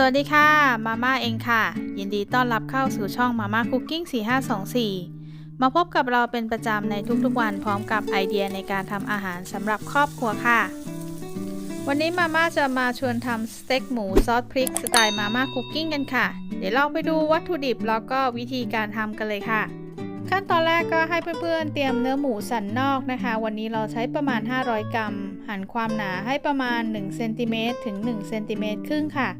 สวัสดีค่ะมาม่าเองค่ะ ยินดีต้อนรับเข้าสู่ช่องมาม่าคุกกิ้ง4524 มาพบกับเราเป็นประจำในทุกๆวันพร้อมกับไอเดียในการทำอาหารสำหรับครอบครัวค่ะ วันนี้มาม่าจะมาชวนทำสเต็กหมูซอสพริกสไตล์มาม่าคุกกิ้งกันค่ะ เดี๋ยวเราไปดูวัตถุดิบแล้วก็วิธีการทำกันเลยค่ะ ขั้นตอนแรกก็ให้เพื่อนๆเตรียมเนื้อหมูสันนอกนะคะ วันนี้เราใช้ประมาณ 500 กรัม หั่นความหนาให้ประมาณ1เซนติเมตรถึง1เซนติเมตรครึ่งค่ะ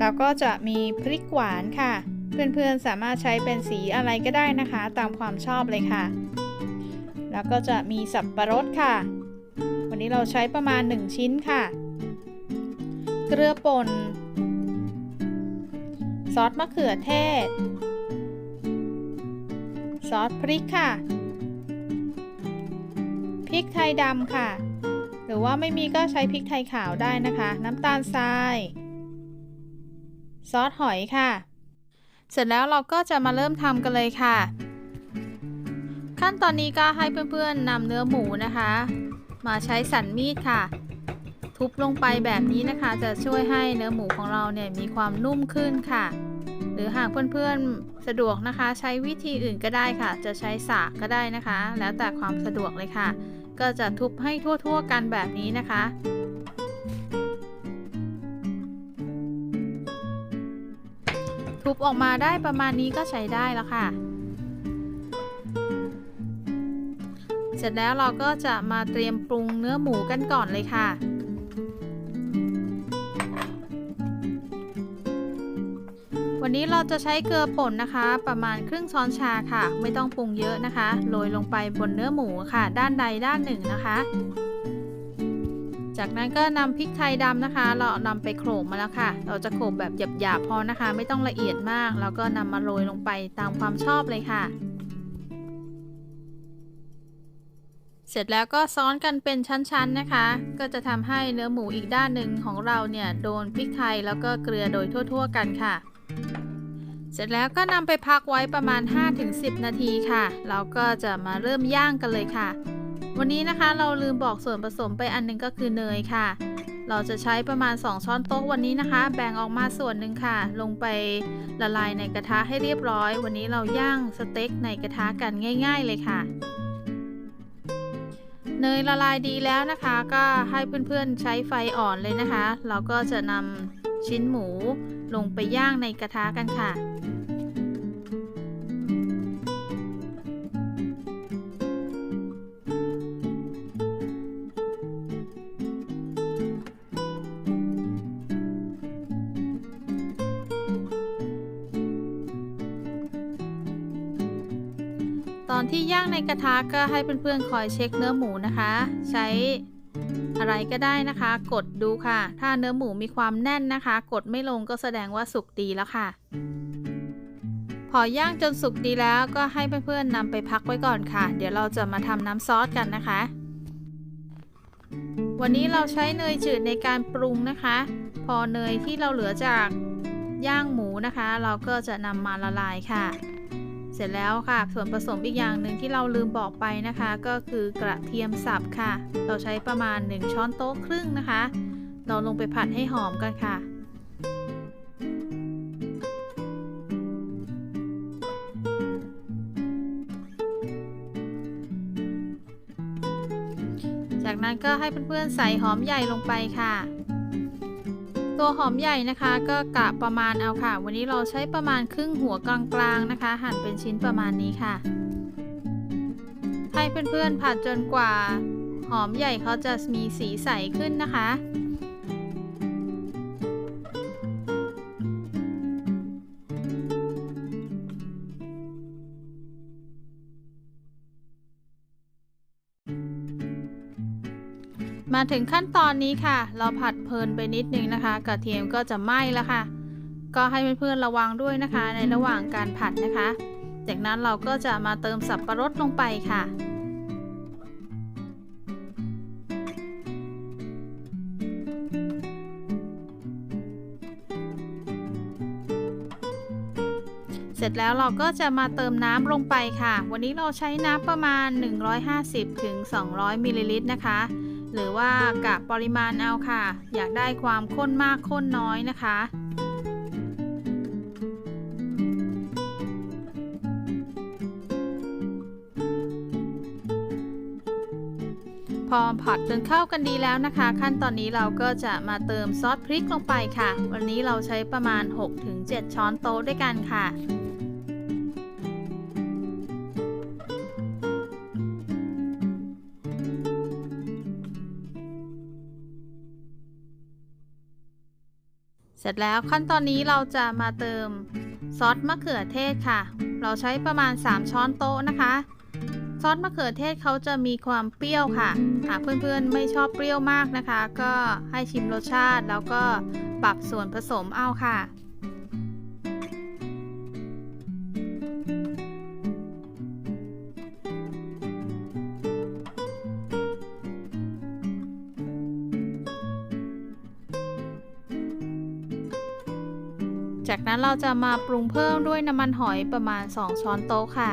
แล้วก็จะมีพริกหวานค่ะ เพื่อนๆสามารถใช้เป็นสีอะไรก็ได้นะคะ ตามความชอบเลยค่ะ แล้วก็จะมีสับปะรดค่ะ วันนี้เราใช้ประมาณ 1 ชิ้นค่ะ เกลือป่น ซอสมะเขือเทศ ซอสพริกค่ะ พริกไทยดำค่ะ หรือว่าไม่มีก็ใช้พริกไทยขาวได้นะคะ น้ำตาลทราย ซอสหอยค่ะ เสร็จแล้วเราก็จะมาเริ่มทำกันเลยค่ะ ขั้นตอนนี้ก็ให้เพื่อนๆนำเนื้อหมูนะคะ มาใช้สันมีดค่ะ ทุบลงไปแบบนี้นะคะ จะช่วยให้เนื้อหมูของเราเนี่ยมีความนุ่มขึ้นค่ะ หรือหากเพื่อนๆสะดวกนะคะ ใช้วิธีอื่นก็ได้ค่ะ จะใช้สากก็ได้นะคะ แล้วแต่ความสะดวกเลยค่ะ ก็จะทุบให้ทั่วๆกันแบบนี้นะคะ ทุบออกมาได้ประมาณนี้ก็ใช้ได้แล้วค่ะ เสร็จแล้วเราก็จะมาเตรียมปรุงเนื้อหมูกันก่อนเลยค่ะ วันนี้เราจะใช้เกลือป่นนะคะ ประมาณครึ่งช้อนชาค่ะ ไม่ต้องปรุงเยอะนะคะ โรยลงไปบนเนื้อหมูค่ะ ด้านใดด้านหนึ่งนะคะ จากนั้นก็นำพริกไทยดำนะคะ เรานำไปโขลกมาแล้วค่ะ เราจะโขลกแบบหยาบๆพอนะคะ ไม่ต้องละเอียดมาก แล้วก็นำมาโรยลงไปตามความชอบเลยค่ะ เสร็จแล้วก็ซ้อนกันเป็นชั้นๆนะคะ ก็จะทำให้เนื้อหมูอีกด้านหนึ่งของเราเนี่ยโดนพริกไทยแล้วก็เกลือโดยทั่ว ๆ กันค่ะเสร็จแล้วก็นำไปพักไว้ประมาณ 5-10 นาทีค่ะ เราก็จะมาเริ่มย่างกันเลยค่ะ วันนี้นะคะเราลืมบอกส่วนผสมไปอันหนึงก็คือเนยค่ะ เราจะใช้ประมาณ 2 ช้อนโต๊ะวันนี้นะคะ แบ่งออกมาส่วนหนึ่งค่ะ ลงไปละลายในกระทะให้เรียบร้อย วันนี้เราย่างสเต็กในกระทะกันง่าย ๆ เลยค่ะเนยละลายดีแล้วนะคะก็ให้เพื่อนๆใช้ไฟอ่อนเลยนะคะ เราก็จะนำชิ้นหมูลงไปย่างในกระทะกันค่ะ อนที่ย่างในกระทะก็ให้เพื่อนๆคอยเช็คเนื้อหมูนะคะ ใช้อะไรก็ได้นะคะ กดดูค่ะ ถ้าเนื้อหมูมีความแน่นนะคะ กดไม่ลงก็แสดงว่าสุกดีแล้วค่ะ พอย่างจนสุกดีแล้วก็ให้เพื่อนๆนำไปพักไว้ก่อนค่ะ เดี๋ยวเราจะมาทำน้ำซอสกันนะคะ วันนี้เราใช้เนยจืดในการปรุงนะคะ พอเนยที่เราเหลือจากย่างหมูนะคะ เราก็จะนำมาละลายค่ะ เสร็จแล้วค่ะ ส่วนผสมอีกอย่างหนึ่งที่เราลืมบอกไปนะคะ ก็คือกระเทียมสับค่ะ เราใช้ประมาณ 1 ช้อนโต๊ะครึ่งนะคะ เราลงไปผัดให้หอมกันค่ะจากนั้นก็ให้เพื่อนๆใส่หอมใหญ่ลงไปค่ะ ตัวหอมใหญ่นะคะก็กะประมาณเอาค่ะ วันนี้เราใช้ประมาณครึ่งหัวกลางๆนะคะ หั่นเป็นชิ้นประมาณนี้ค่ะ ให้เพื่อนๆผัดจนกว่า หอมใหญ่เขาจะมีสีใสขึ้นนะคะ มาถึงขั้นตอนนี้ค่ะ เราผัดเพลินไปนิดนึงนะคะ กระเทียมก็จะไหม้แล้วค่ะ ก็ให้เพื่อนๆระวังด้วยนะคะ ในระหว่างการผัดนะคะ จากนั้นเราก็จะมาเติมสับปะรดลงไปค่ะเสร็จแล้วเราก็จะมาเติมน้ำลงไปค่ะ วันนี้เราใช้น้ำประมาณ 150-200มิลลิลิตรนะคะ หรือว่ากะปริมาณเอาค่ะ อยากได้ความข้นมากข้นน้อยนะคะ พอผัดจนเข้ากันดีแล้วนะคะ ขั้นตอนนี้เราก็จะมาเติมซอสพริกลงไปค่ะ วันนี้เราใช้ประมาณ 6-7 ช้อนโต๊ะด้วยกันค่ะ เสร็จแล้วขั้นตอนนี้เราจะมาเติมซอสมะเขือเทศค่ะ เราใช้ประมาณ 3 ช้อนโต๊ะนะคะ ซอสมะเขือเทศเขาจะมีความเปรี้ยวค่ะ หากเพื่อนๆไม่ชอบเปรี้ยวมากนะคะ ก็ให้ชิมรสชาติแล้วก็ปรับส่วนผสมเอาค่ะ จากนั้นเราจะมาปรุงเพิ่มด้วยน้ำมันหอยประมาณ 2 ช้อนโต๊ะค่ะ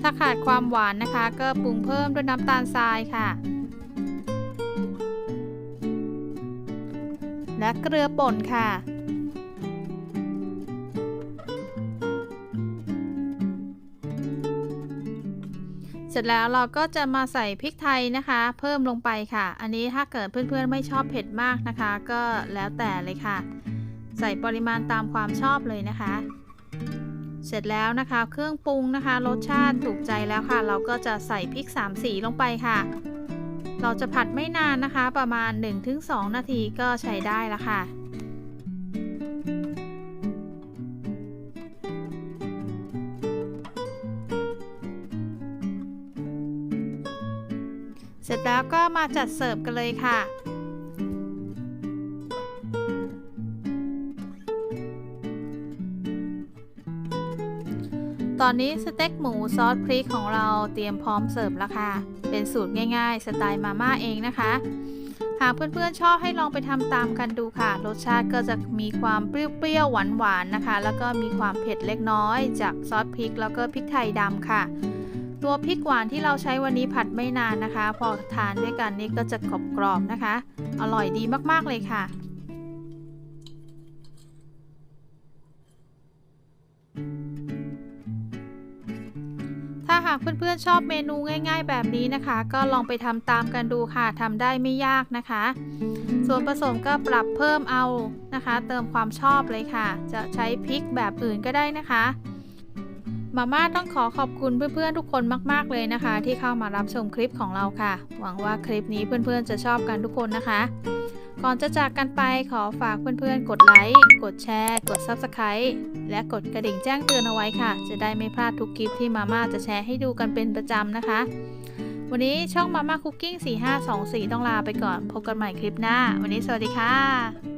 ถ้าขาดความหวานนะคะ ก็ปรุงเพิ่มด้วยน้ำตาลทรายค่ะ และเกลือป่นค่ะ เสร็จแล้วเราก็จะมาใส่พริกไทยนะคะ เพิ่มลงไปค่ะ อันนี้ถ้าเกิดเพื่อนๆไม่ชอบเผ็ดมากนะคะ ก็แล้วแต่เลยค่ะ ใส่ปริมาณตามความชอบเลยนะคะ เสร็จแล้วนะคะ เครื่องปรุงนะคะ รสชาติถูกใจแล้วค่ะ เราก็จะใส่พริก3สีลงไปค่ะ เราจะผัดไม่นานนะคะ ประมาณ 1-2 นาทีก็ใช้ได้แล้วค่ะ แล้วก็มาจัดเสิร์ฟกันเลยค่ะ ตอนนี้สเต็กหมูซอสพริกของเราเตรียมพร้อมเสิร์ฟแล้วค่ะ เป็นสูตรง่ายๆ สไตล์มาม่าเองนะคะ หากเพื่อนๆชอบให้ลองไปทำตามกันดูค่ะ รสชาติก็จะมีความเปรี้ยวๆหวานๆนะคะ แล้วก็มีความเผ็ดเล็กน้อย จากซอสพริกแล้วก็พริกไทยดำค่ะ ตัวพริกหวานที่เราใช้วันนี้ผัดไม่นานนะคะ พอทานด้วยกันนี่ก็จะกรอบๆนะคะ อร่อยดีมากๆเลยค่ะ ถ้าหากเพื่อนๆชอบเมนูง่าย ๆ แบบนี้นะคะ ก็ลองไปทำตามกันดูค่ะทำได้ไม่ยากนะคะ ส่วนผสมก็ปรับเพิ่มเอานะคะ เติมความชอบเลยค่ะ จะใช้พริกแบบอื่นก็ได้นะคะ มาม่าต้องขอขอบคุณเพื่อนๆทุกคนมากๆเลยนะคะ ที่เข้ามารับชมคลิปของเราค่ะ หวังว่าคลิปนี้เพื่อนๆจะชอบกันทุกคนนะคะ ก่อนจะจากกันไปขอฝากเพื่อนๆ กดไลค์ กดแชร์ กด Subscribe และกดกระดิ่งแจ้งเตือนเอาไว้ค่ะ จะได้ไม่พลาดทุกคลิปที่มาม่าจะแชร์ให้ดูกันเป็นประจำนะคะ วันนี้ช่องมาม่าคุกกิ้ง4524 ต้องลาไปก่อน พบกันใหม่คลิปหน้า วันนี้สวัสดีค่ะ